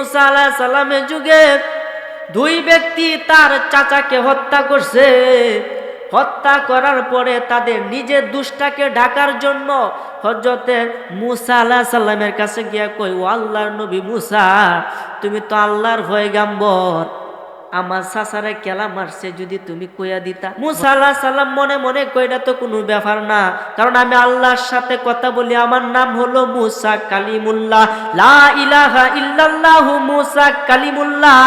মুসা আলাহ সালামের যুগে দুই ব্যক্তি তার চাচাকে হত্যা করছে। হত্যা করার পরে তাদের নিজের দুষ্টাকে ঢাকার জন্য হজরতে মুসা আল্লাহ সাল্লামের কাছে গিয়া কই ও আল্লাহর নবী মুসা, তুমি তো আল্লাহর হয়ে গাম্বর আমার সাসারে কেলা মারছে যদি তুমি কইয়া দিতা। মুসা আল্লাহ সাল্লাম মনে মনে কইটা তো কোনো ব্যাপার না। কারণ আমি আল্লাহর সাথে কথা বলি, আমার নাম হলো মুসা কালিমুল্লাহ। লা ইলাহা ইল্লাল্লাহু মুসা কালিমুল্লাহ।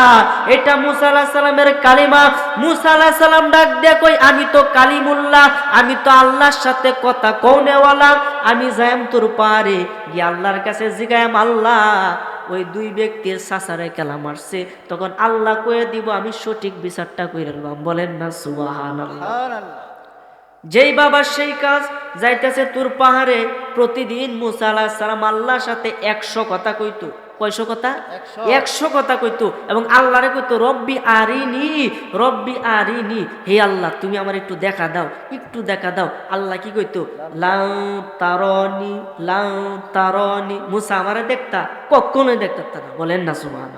এটা মুসা আল্লাহ সাল্লামের কালিমা। মুসা আল্লাহ সাল্লাম ডাক দিয়ে কই আমি তো কালিমুল্লাহ, আমি তো আল্লাহর সাথে কথা কৌনেওয়ালা আমি যাইম তোর পারে গিয়ে আল্লাহর কাছে জিগায়াম আল্লাহ। ওই দুই ব্যক্তির সাসারে কেলা মারছে। তখন আল্লাহ কয়ে দিব আমি সঠিক বিচারটা কই রাখলাম বলেন না সুবাহান যেই বাবা সেই কাজ যাইতেছে তোর পাহাড়ে প্রতিদিন মুসা আল্লাহ সালাম আল্লাহর সাথে একশো কথা কইতো। কয়শো কথা? একশো। কথা কইতো। এবং আল্লাহরে কইতো রব্বি আরিনি রব্বি আরিনি। হে আল্লাহ তুমি আমার একটু দেখা দাও একটু দেখা দাও। আল্লাহ কি কইতো? লাউ তারনি লাউ তারনি। মুসা আমারে দেখতা কখনোই দেখতা না। বলেন না সুবহান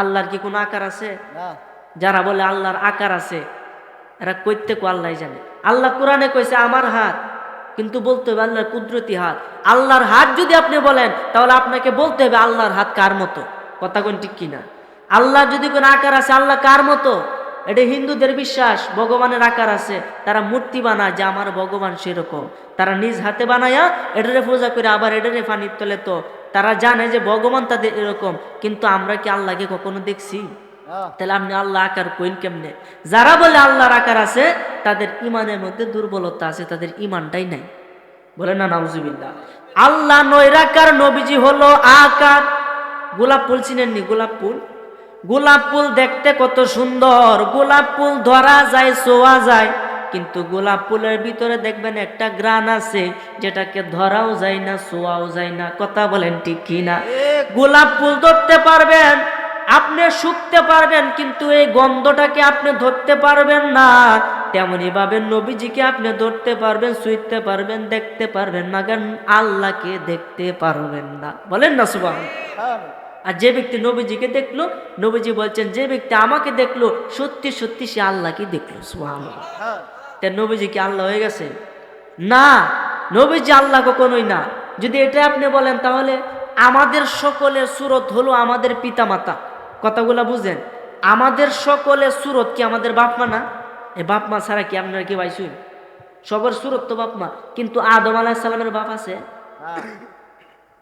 আল্লাহর কি কোনো আকার আছে? যারা বলে আল্লাহর আকার আছে এরা কইতে কো আল্লাহ জানে। আল্লাহ কোরআনে কইছে আমার হাত কিন্তু বলতে হবে আল্লাহর কুদরতি হাত। আল্লাহর হাত যদি আপনি বলেন, তাহলে আপনাকে বলতে হবে আল্লাহর হাত কার মতো? কথা কোন ঠিক কিনা? আল্লাহ যদি কোন আকার আছে, আল্লাহ কার মতো? এটা হিন্দুদের বিশ্বাস, ভগবানের আকার আছে। তারা মূর্তি বানায় যে আমার ভগবান সেরকম। তারা নিজ হাতে বানায়া এটারে পূজা করে, আবার এটারে পানির তোলে তো। তারা জানে যে ভগবান তাদের এরকম, কিন্তু আমরা কি আল্লাহকে কখনো দেখছি? তাহলে আপনি আল্লাহ আকার কইন কেমনে? যারা বলে আল্লাহর আকার আছে তাদের ইমানের মধ্যে দুর্বলতা আছে তাদের ইমানটাই নাই। বলে না নাউজুবিল্লাহ। আল্লাহ নৈরাকার নবীজি হলো আকার। গোলাপ ফুল চিনেননি? গোলাপ ফুল? গোলাপ ফুল দেখতে কত সুন্দর। গোলাপ ফুল ধরা যায় শোয়া যায়। কিন্তু গোলাপ ফুলের ভিতরে দেখবেন একটা গ্রান আছে যেটাকে ধরাও যায় না শোয়াও যায় না। কথা বলেন ঠিক কিনা? গোলাপ ফুল ধরতে পারবেন আপনি শুকতে পারবেন কিন্তু এই গন্ধটাকে আপনি ধরতে পারবেন না। তেমনি ভাবে নবীজিকে আপনি ধরতে পারবেন সুইতে পারবেন দেখতে পারবেন মাগান আল্লাহকে দেখতে পারবেন না। বলেন না সুবাহ আর যে ব্যক্তি নবীজিকে দেখল নবীজি বলছেন যে ব্যক্তি আমাকে দেখল সত্যি সত্যি সে আল্লাহকে দেখল সুবাহ তা নবীজি কি আল্লাহ হয়ে গেছে? না নবীজি আল্লাহ কখনোই না। যদি এটা আপনি বলেন তাহলে আমাদের সকলের সুরত হলো আমাদের পিতামাতা। কথাগুলা বুঝেন। আমাদের সকলে সুরত কি আমাদের বাপমা না? এ বাপ মা ছাড়া কি আপনারা কি ভাই শুন সবার সুরত তো বাপমা কিন্তু আদম আলাহিসাল্লামের বাপ আছে।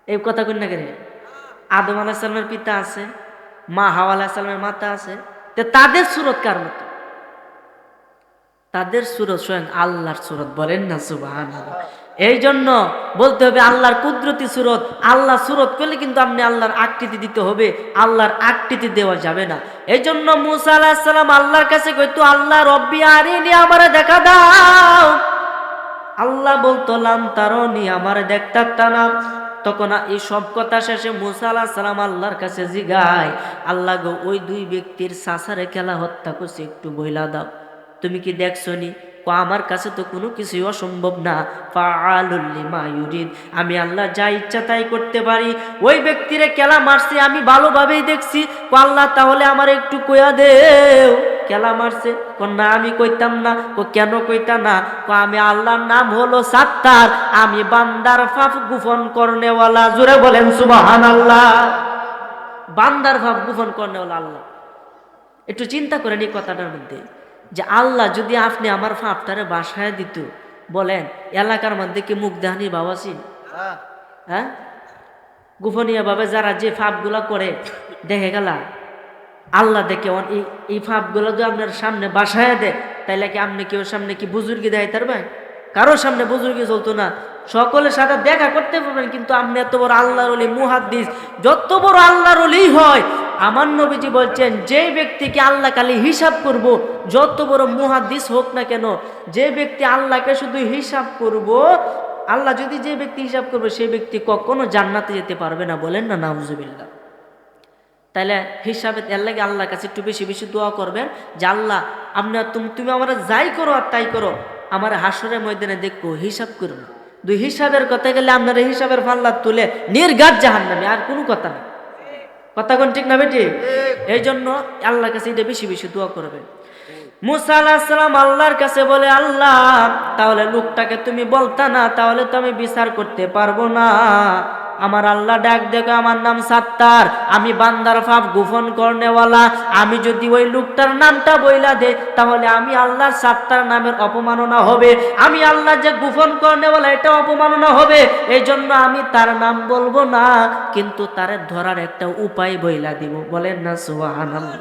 এই কথা কই না কেন? আদম আলাহিসাল্লামের পিতা আছে মা হাওয়া আলাহিসাল্লামের মাতা আছে। তো তাদের সুরত কার মতো? তাদের সুরত স্বয়ং আল্লাহর সুরত বলেন না সুবাহান এই জন্য বলতে হবে আল্লাহর কুদরতি সুরত আল্লাহ সুরত করলে কিন্তু আপনি আল্লাহর আকৃতি দিতে হবে, আল্লাহর আকৃতি দেওয়া যাবে না। এই জন্য মুসা আলাহিসাল্লাম আল্লাহর কাছে কইতো, আল্লাহ রব্বি আরিনি, আমারে দেখা দাও। আল্লাহ বলতো, লাম তারনি, আমার দেখতারটা না। তখন এই সব কথা শেষে মুসা আলাহ সালাম আল্লাহর কাছে জিগায়, আল্লাহ গো, ওই দুই ব্যক্তির সাসারে খেলা হত্যা করছে, একটু বইলা দাও। তুমি কি দেখছ নি কো, আমার কাছে তো কোনো কিছুই অসম্ভব না। ফাআলুল্লিমা আমি আল্লাহ যা ইচ্ছা তাই করতে পারি। ওই ব্যক্তিরে কেলা মারছে আমি ভালোভাবেই দেখছি। কো, আল্লাহ তাহলে আমার একটু কয়া দেও। কেলা মারছে? না, আমি কইতাম না। কো, কেন কইতা না? কো, আমি আল্লাহর নাম হলো সাত্তার। আমি বান্দার ফাফ গুফন করনেওয়ালা। জোরে বলেন সুবাহান আল্লাহ বান্দার ফাফ গুফন করনেওয়ালা আল্লাহ। একটু চিন্তা করেন এই কথাটার মধ্যে। যে আল্লাহ যদি আপনি আমার ফাপটারে বাসায় দিত বলেন এলাকার মধ্যে কি মুখ দেহানি বাবাসি হ্যাঁ। গোপনীয় ভাবে যারা যে ফাপগুলা করে দেখে গেলা। আল্লাহ দেখে এই ফাপগুলো যদি আপনার সামনে বাসায় দেয় তাইলে কি আপনি কেউ সামনে কি বুজুর্গি দেয় তার ভাই কারোর সামনে বুজুর্গি চলতো না। সকলের সাথে দেখা করতে পারবেন কিন্তু আপনি এত বড় আল্লাহর অলি মুহাদ্দিস যত বড় আল্লাহর অলি হয় আমার নবীজি বলছেন, যে ব্যক্তিকে আল্লাহ কালি হিসাব করব, যত বড় মুহাদ্দিস হোক না কেন, যে ব্যক্তি আল্লাহকে শুধু হিসাব করব, আল্লাহ যদি যে ব্যক্তি হিসাব করবে সেই ব্যক্তি কখনো জান্নাতে যেতে পারবে না বলেন না, নাউজুবিল্লাহ। তাহলে হিসাবে লাগে আল্লাহর কাছে একটু বেশি বেশি দোয়া করবেন, যে আল্লাহ আপনার তুমি তুমি আমার যাই করো আর তাই করো, আমার হাসরের ময়দানে দেখব হিসাব করো না। দুই হিসাবের কথা গেলে আপনার হিসাবের ফাল্লা তুলে নির্গাত জাহান নামে আর কোনো কথা নেই কথা কোন ঠিক না বেটি? এই জন্য আল্লাহর কাছে এটা বেশি বেশি দোয়া করবে। মুসা আলাহিসাল্লাম আল্লাহর কাছে বলে, আল্লাহ, তাহলে লোকটাকে তুমি বলতা না, তাহলে তো আমি বিচার করতে পারব না। আমার আল্লাহ ডাক দেখো আমার নাম সাত্তার। আমি বান্দার ফাপ গোপন করনেওয়ালা। আমি যদি ওই লোকটার নামটা বইলা দে তাহলে আমি আল্লাহর সাত্তার নামের অপমাননা হবে। আমি আল্লাহ যে গোপন করনেওয়ালা, এটা অপমাননা হবে। এই জন্য আমি তার নাম বলব না, কিন্তু তারে ধরার একটা উপায় বইলা দিব। বলেন না, সুবহানাল্লাহ।